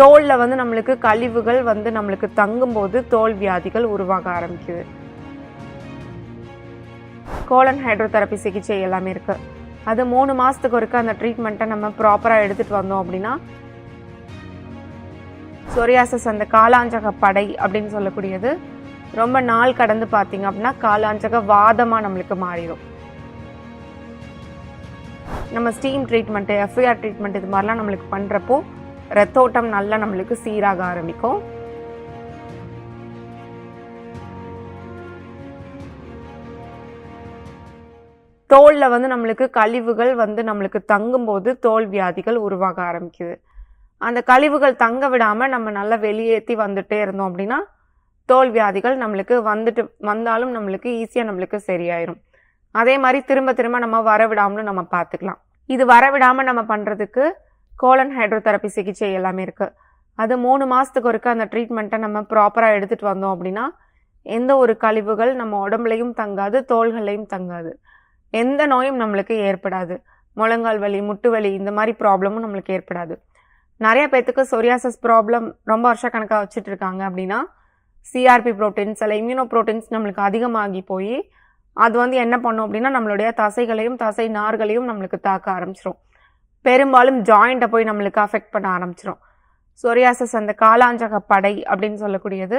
தோலில் வந்து நம்மளுக்கு கழிவுகள் வந்து நம்மளுக்கு தங்கும்போது தோல் வியாதிகள் உருவாக ஆரம்பிக்குது. கோலன் ஹைட்ரோதெரப்பி சிகிச்சை எல்லாமே இருக்கு. அது மூணு மாதத்துக்கு ஒருக்க அந்த ட்ரீட்மெண்ட்டை நம்ம ப்ராப்பராக எடுத்துகிட்டு வந்தோம் அப்படின்னா சொரியாசஸ் அந்த காலாஞ்சக படை அப்படின்னு சொல்லக்கூடியது ரொம்ப நாள் கடந்து பார்த்தீங்க அப்படின்னா காலாஞ்சக வாதமாக நம்மளுக்கு மாறிடும். நம்ம ஸ்டீம் ட்ரீட்மெண்ட்டு எஃப்ஐஆர் ட்ரீட்மெண்ட் இது மாதிரிலாம் நம்மளுக்கு பண்ணுறப்போ ரத்தோட்டம் நல்லா நம்மளுக்கு சீராக ஆரம்பிக்கும். தோலில் வந்து நம்மளுக்கு கழிவுகள் வந்து நம்மளுக்கு தங்கும்போது தோல் வியாதிகள் உருவாக ஆரம்பிக்குது. அந்த கழிவுகள் தங்க விடாமல் நம்ம நல்லா வெளியேற்றி வந்துட்டே இருந்தோம் அப்படின்னா தோல் வியாதிகள் நம்மளுக்கு வந்துட்டு வந்தாலும் நம்மளுக்கு ஈஸியாக நம்மளுக்கு சரியாயிரும். அதே மாதிரி திரும்ப திரும்ப நம்ம வரவிடாமலும் நம்ம பார்த்துக்கலாம். இது வரவிடாமல் நம்ம பண்ணுறதுக்கு கோலன் ஹைட்ரோதெரப்பி சிகிச்சை எல்லாமே இருக்குது அது மூணு மாதத்துக்கு ஒருக்க அந்த ட்ரீட்மெண்ட்டை நம்ம ப்ராப்பராக எடுத்துகிட்டு வந்தோம் அப்படின்னா எந்த ஒரு கழிவுகள் நம்ம உடம்புலையும் தங்காது தோள்கள்லையும் தங்காது. எந்த நோயும் நம்மளுக்கு ஏற்படாது. முழங்கால் வலி முட்டு வலி இந்த மாதிரி ப்ராப்ளமும் நம்மளுக்கு ஏற்படாது. நிறைய பேர்த்துக்கு சொரியாசஸ் ப்ராப்ளம் ரொம்ப வருஷக்கணக்காக வச்சுட்டு இருக்காங்க அப்படின்னா சிஆர்பி ப்ரோட்டீன்ஸ் அல்ல இம்யூனோ ப்ரோட்டீன்ஸ் நம்மளுக்கு அதிகமாகி போய் அது வந்து என்ன பண்ணும் அப்படின்னா நம்மளுடைய தசைகளையும் தசை நார்களையும் நம்மளுக்கு தாக்க ஆரம்பிச்சிடும் பெரும்பாலும் ஜாயிண்ட்டை போய் நம்மளுக்கு அஃபெக்ட் பண்ண ஆரம்பிச்சிடும் சொரியாசஸ் அந்த காலாஞ்சக படை அப்படின்னு சொல்லக்கூடியது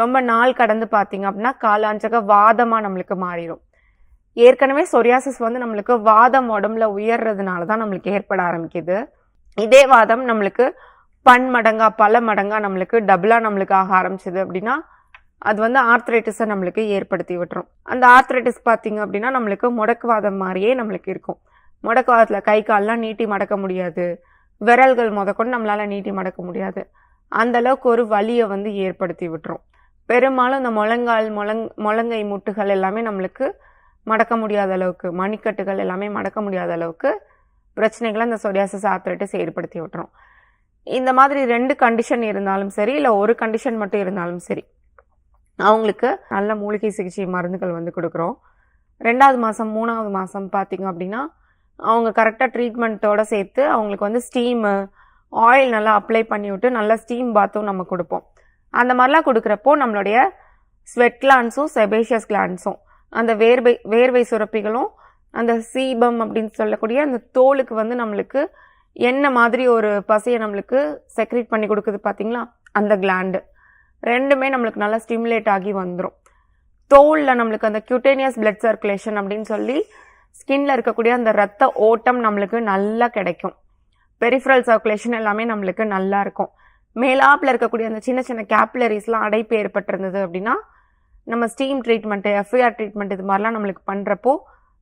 ரொம்ப நாள் கடந்து பார்த்தீங்க அப்படின்னா காலாஞ்சக வாதமாக நம்மளுக்கு மாறிடும் ஏற்கனவே சொரியாசஸ் வந்து நம்மளுக்கு வாதம் உடம்புல உயர்றதுனால தான் நம்மளுக்கு ஏற்பட ஆரம்பிக்குது. இதே வாதம் நம்மளுக்கு பன்மடங்கா பல மடங்கா நம்மளுக்கு டபுளாக நம்மளுக்கு ஆக ஆரம்பிச்சது அப்படின்னா அது வந்து ஆர்த்ரைட்டிஸை நம்மளுக்கு ஏற்படுத்தி விட்டுரும். அந்த ஆர்த்ரைட்டிஸ் பார்த்தீங்க அப்படின்னா நம்மளுக்கு முடக்குவாதம் மாதிரியே நம்மளுக்கு இருக்கும். முடக்குவாதத்தில் கை கால்லாம் நீட்டி மடக்க முடியாது. விரல்கள் முதற்கொண்டு நம்மளால் நீட்டி மடக்க முடியாது. அந்த அளவுக்கு ஒரு வலியை வந்து ஏற்படுத்தி விட்டுரும். பெரும்பாலும் இந்த முழங்கால் முழங் முழங்கை முட்டுகள் எல்லாமே நம்மளுக்கு மடக்க முடியாத அளவுக்கு மணிக்கட்டுகள் எல்லாமே மடக்க முடியாத அளவுக்கு பிரச்சனைகளை இந்த சொரியாசிஸ் ஆர்த்ரைட்டிஸ் ஏற்படுத்தி விட்டுரும். இந்த மாதிரி ரெண்டு கண்டிஷன் இருந்தாலும் சரி இல்லை ஒரு கண்டிஷன் மட்டும் இருந்தாலும் சரி அவங்களுக்கு நல்ல மூலிகை சிகிச்சை மருந்துகள் வந்து கொடுக்குறோம். ரெண்டாவது மாதம் மூணாவது மாதம் பார்த்திங்க அப்படின்னா அவங்க கரெக்டாக ட்ரீட்மெண்ட்டோடு சேர்த்து அவங்களுக்கு வந்து ஸ்டீமு ஆயில் நல்லா அப்ளை பண்ணி விட்டு நல்லா ஸ்டீம் பாத்தும் நம்ம கொடுப்போம். அந்த மாதிரிலாம் கொடுக்குறப்போ நம்மளுடைய ஸ்வெட் கிளான்ஸும் செபேஷியஸ் கிளான்ஸும் அந்த வேர்வை வேர்வை சுரப்பிகளும் அந்த சீபம் அப்படின்னு சொல்லக்கூடிய அந்த தோலுக்கு வந்து நம்மளுக்கு என்ன மாதிரி ஒரு பசையை நம்மளுக்கு செக்ரேட் பண்ணி கொடுக்குது பார்த்தீங்களா அந்த கிளாண்டு ரெண்டுமே நம்மளுக்கு நல்லா ஸ்டிமுலேட் ஆகி வந்துடும் தோலில் நம்மளுக்கு அந்த கியூட்டேனியஸ் பிளட் சர்க்குலேஷன் அப்படின்னு சொல்லி ஸ்கின்ல இருக்கக்கூடிய அந்த ரத்த ஓட்டம் நம்மளுக்கு நல்லா கிடைக்கும். பெரிஃபரல் சர்க்குலேஷன் எல்லாமே நம்மளுக்கு நல்லா இருக்கும். மேலாப்பில் இருக்கக்கூடிய அந்த சின்ன சின்ன கேப்லரிஸ்லாம் அடைப்பு ஏற்பட்டிருந்தது அப்படின்னா நம்ம ஸ்டீம் ட்ரீட்மெண்ட்டு எஃப்ஐஆர் ட்ரீட்மெண்ட் இது மாதிரிலாம் நம்மளுக்கு பண்ணுறப்போ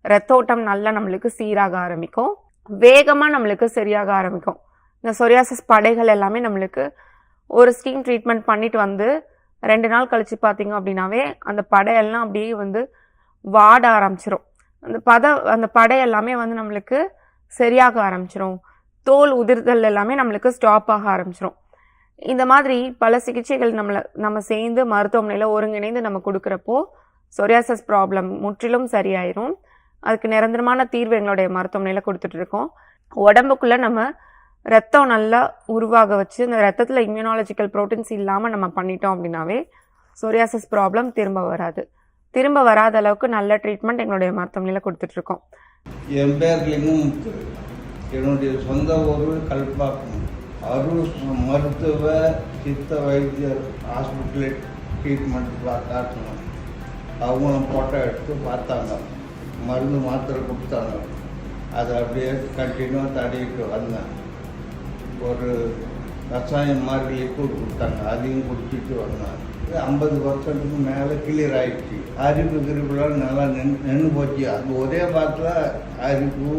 ரத்தோட்டம் நல்லா நம்மளுக்கு சீராக ஆரம்பிக்கும். வேகமாக நம்மளுக்கு சரியாக ஆரம்பிக்கும். இந்த சொரியாசஸ் படைகள் எல்லாமே நம்மளுக்கு ஒரு ஸ்டீம் ட்ரீட்மெண்ட் பண்ணிட்டு வந்து ரெண்டு நாள் கழித்து பார்த்தீங்க அப்படின்னாவே அந்த படையெல்லாம் அப்படியே வந்து வாட ஆரம்பிச்சிரும். அந்த பத அந்த படை எல்லாமே வந்து நம்மளுக்கு சரியாக ஆரம்பிச்சிரும். தோல் உதிர்தல் எல்லாமே நம்மளுக்கு ஸ்டாப் ஆக ஆரம்பிச்சிரும். இந்த மாதிரி பல சிகிச்சைகள் நம்மளை நம்ம சேர்ந்து மருத்துவமனையில் ஒருங்கிணைந்து நம்ம கொடுக்குறப்போ சொரியாசஸ் ப்ராப்ளம் முற்றிலும் சரியாயிரும். அதுக்கு நிரந்தரமான தீர்வு எங்களுடைய மருத்துவமனையில் கொடுத்துட்ருக்கோம். உடம்புக்குள்ளே நம்ம ரத்தம் நல்லா உருவாக வச்சு இந்த ரத்தத்தில் இம்யூனாலஜிக்கல் ப்ரோட்டீன்ஸ் இல்லாமல் நம்ம பண்ணிட்டோம் அப்படின்னாவே சொரியாசஸ் ப்ராப்ளம் திரும்ப வராது. திரும்ப வராத அளவுக்கு நல்ல ட்ரீட்மெண்ட் எங்களுடைய மருத்துவமனையில் கொடுத்துட்ருக்கோம். என் பேர் என்னுடைய சொந்த ஊர் கல்பாக்கம் அருள் மருத்துவ சித்த வைத்தியர் ஹாஸ்பிட்டலில் ட்ரீட்மெண்ட் காட்டணும் அவங்களும் ஃபோட்டோ எடுத்து பார்த்தாங்க. மருந்து மாத்திரை கொடுத்தாங்க. அதை அப்படியே கண்டினியூவாக தடிக்கிட்டு வந்தேன். ஒரு ரசாயன மாதிரி லிக்விட் கொடுத்தாங்க. அதையும் குடிச்சிட்டு வந்தேன். ஐம்பது பர்சன்ட்டுக்கு மேலே கிளியர் ஆகிடுச்சு அரிப்பு கிரிப்புலாம் நல்லா நின்று நின்று போச்சு. அந்த ஒரே பாட்டில் அரிப்பு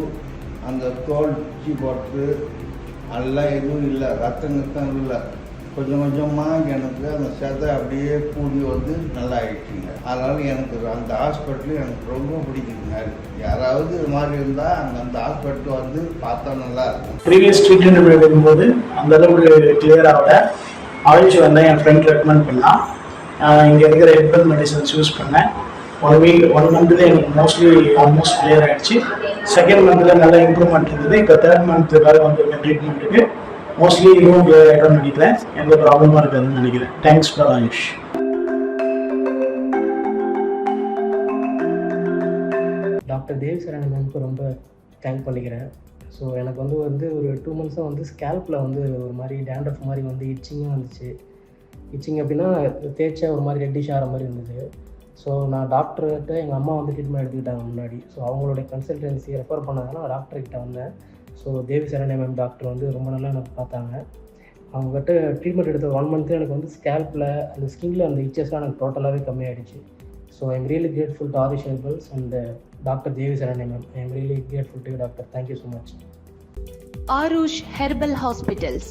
அந்த தோல் பிச்சு போட்டு எல்லாம் எதுவும் இல்லை. ரத்தம் ரத்தம் இல்லை. கொஞ்சம் கொஞ்சமாக எனக்கு அந்த செதை அப்படியே கூடி வந்து நல்லா ஆயிடுச்சுங்க. அதனால் எனக்கு அந்த ஹாஸ்பிட்டல் எனக்கு ரொம்ப பிடிக்குதுங்க. யாராவது இது மாதிரி இருந்தால் அந்த அந்த ஹாஸ்பிட்டல் வந்து பார்த்தா நல்லா இருக்கும். ப்ரீவியஸ் ட்ரீட்மெண்ட் எடுக்கும்போது அந்த அளவுக்கு கிளியர் ஆகல. ஆயுஷ் வந்து என் ஃப்ரெண்ட் ரெக்கமெண்ட் பண்ணான் இங்கே இருக்கிற ஹெர்பல் மெடிசன்ஸ் யூஸ் பண்ணேன். ஒன் வீக் ஒன் மந்த்லேயே எனக்கு மோஸ்ட்லி ஆல்மோஸ்ட் கிளியர் ஆகிடுச்சு செகண்ட் மந்தில் நல்லா இம்ப்ரூவ்மெண்ட் இருந்தது. இப்போ தேர்ட் மந்த் வேறு வந்திருக்க ட்ரீட்மெண்ட்டுக்கு மோஸ்ட்லி இதுவும் கிளியர் நினைக்கிறேன். எந்த ப்ராப்ளமாக இருக்காதுன்னு நினைக்கிறேன். Thanks for Ayush doctor Dev Charan மேம்க்கு ரொம்ப தேங்க் பண்ணிக்கிறேன். ஸோ எனக்கு வந்து வந்து ஒரு டூ மந்த்ஸாக வந்து ஸ்கேல்பில் வந்து ஒரு மாதிரி டேண்ட்ரஃப் மாதிரி வந்து இச்சிங்காக வந்துச்சு. இச்சிங் அப்படின்னா தேய்ச்சா ஒரு மாதிரி ரெட்டிஷ் ஆகிற மாதிரி இருந்தது. ஸோ நான் டாக்டர்கிட்ட எங்கள் அம்மா வந்து ட்ரீட்மெண்ட் எடுத்துக்கிட்டாங்க முன்னாடி. ஸோ அவங்களுடைய கன்சல்டன்சி ரெஃபர் பண்ணதுனால நான் டாக்டர்கிட்ட வந்தேன். ஸோ தேவி சரணை மேம் டாக்டர் வந்து ரொம்ப நல்லா எனக்கு பார்த்தாங்க. அவங்ககிட்ட ட்ரீட்மெண்ட் எடுத்த ஒன் மந்த்து எனக்கு வந்து ஸ்கேல்பில் அந்த ஸ்கின்ல அந்த இச்சஸ்லாம் எனக்கு டோட்டலாகவே கம்மியாயிடுச்சு. So I'm really grateful to Adish herbals and doctor Devi சரணை ma'am I'm really grateful to doctor thank you so much Aarush herbal hospitals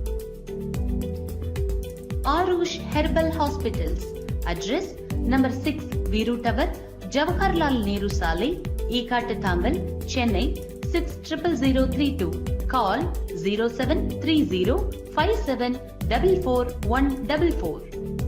Arush Herbal Hospitals. Address number 6 Viru Tower, Jawaharlal Nehru Sale, Ekattatammal, Chennai 600032. Call 0730 57 44144.